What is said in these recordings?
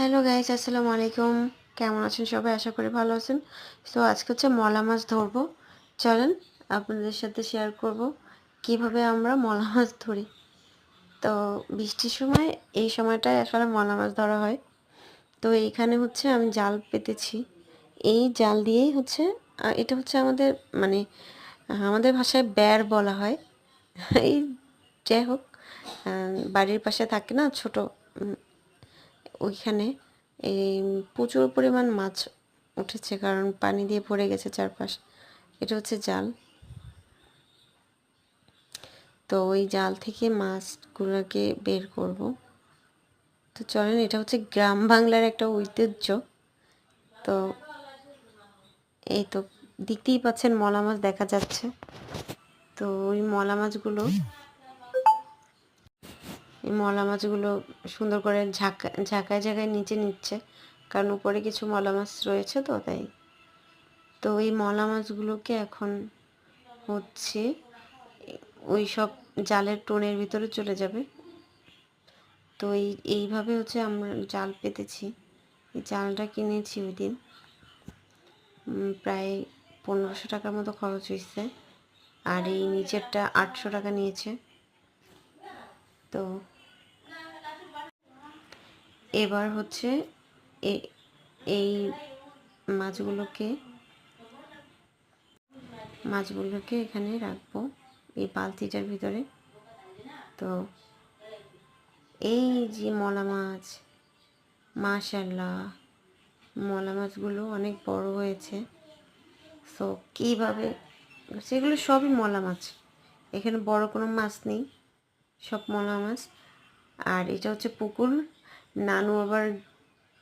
Hello guys আসসালামু আলাইকুম। কেমন আছেন সবাই? আশা করি ভালো আছেন। তো আজকে হচ্ছে মলা মাছ ধরবো। চলেন আপনাদের সাথে শেয়ার করব কীভাবে আমরা মলা মাছ ধরি। তো বৃষ্টির সময়, এই সময়টায় আসলে মলা মাছ ধরা হয়। তো এইখানে হচ্ছে আমি জাল পেতেছি। এই জাল দিয়েই হচ্ছে এটা হচ্ছে আমাদের মানে আমাদের ভাষায় ব্যার বলা হয়। এই যাই হোক বাড়ির পাশে থাকে না ছোট ওইখানে এই প্রচুর পরিমাণ মাছ উঠেছে, কারণ পানি দিয়ে ভরে গেছে চারপাশ। এটা হচ্ছে জাল। তো ওই জাল থেকে মাছগুলোকে বের করব। তো চলেন, এটা হচ্ছে গ্রাম বাংলার একটা ঐতিহ্য। তো এই তো দেখতেই পাচ্ছেন, মলা মাছ দেখা যাচ্ছে। তো ওই মলা মাছগুলো মলা মাছগুলো সুন্দর করে ঝাঁকা, ঝাঁকায় ঝাঁকায় নিচে নিচ্ছে। কারণ উপরে কিছু মলা মাছ রয়েছে তো, তাই। তো এই মলা মাছগুলোকে এখন হচ্ছে ওই সব জালের টোনের ভিতরে চলে যাবে। তো এই, এইভাবে হচ্ছে আমরা জাল পেতেছি। এই জালটা কিনেছি ওই দিন। প্রায় পনেরোশো টাকার মতো খরচ হয়েছে। আর এই নিচেরটা আটশো টাকা নিয়েছে। তো এবার হচ্ছে এই মাছগুলোকে মাছগুলোকে এখানে রাখব, এই বালতিটার ভিতরে। তো এই যে মলা মাছ মাশাল্লাহ মলা মাছগুলো অনেক বড় হয়েছে। সো কীভাবে, সেগুলো সবই মলা মাছ। এখানে বড় কোনো মাছ নেই, সব মলা মাছ। আর এটা হচ্ছে পুকুর। নানু আবার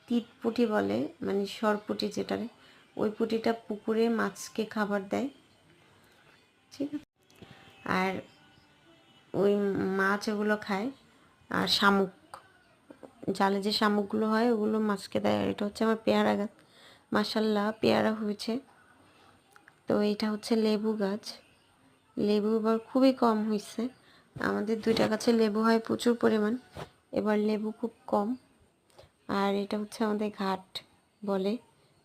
তিত পুঁটি বলে মানে সরপুটি যেটারে, ওই পুঁটিটা পুকুরে মাছকে খাবার দেয়। ঠিক আছে? আর ওই মাছ ওগুলো খায়। আর শামুক, জালে যে শামুকগুলো হয়, ওগুলো মাছকে দেয়। আর এটা হচ্ছে আমার পেয়ারা গাছ। মাসাল্লাহ পেয়ারা হয়েছে। তো এটা হচ্ছে লেবু গাছ। লেবু এবার খুবই কম হয়েছে আমাদের দুইটা গাছে লেবু হয় প্রচুর পরিমাণ। এবার লেবু খুব কম। আর এটা হচ্ছে আমাদের ঘাট বলে,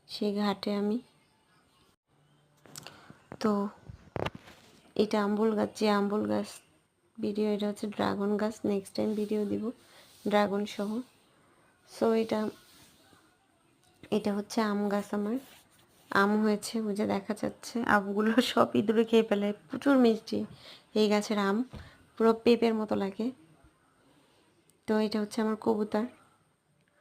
সেই ঘাটে আমি। তো এটা আম্বুল গাছ, যে আম্বুল গাছ ভিডিও এটা হচ্ছে ড্রাগন গাছ। নেক্সট টাইম ভিডিও দিব, ড্রাগন সহ সো এটা এটা হচ্ছে আম গাছ আমার। আম হয়েছে বুঝে দেখা যাচ্ছে, আমগুলো সব ইঁদুরে খেয়ে ফেলে। প্রচুর মিষ্টি এই গাছের আম, পুরো পেঁপের মতো লাগে। তো এটা হচ্ছে আমার কবুতর।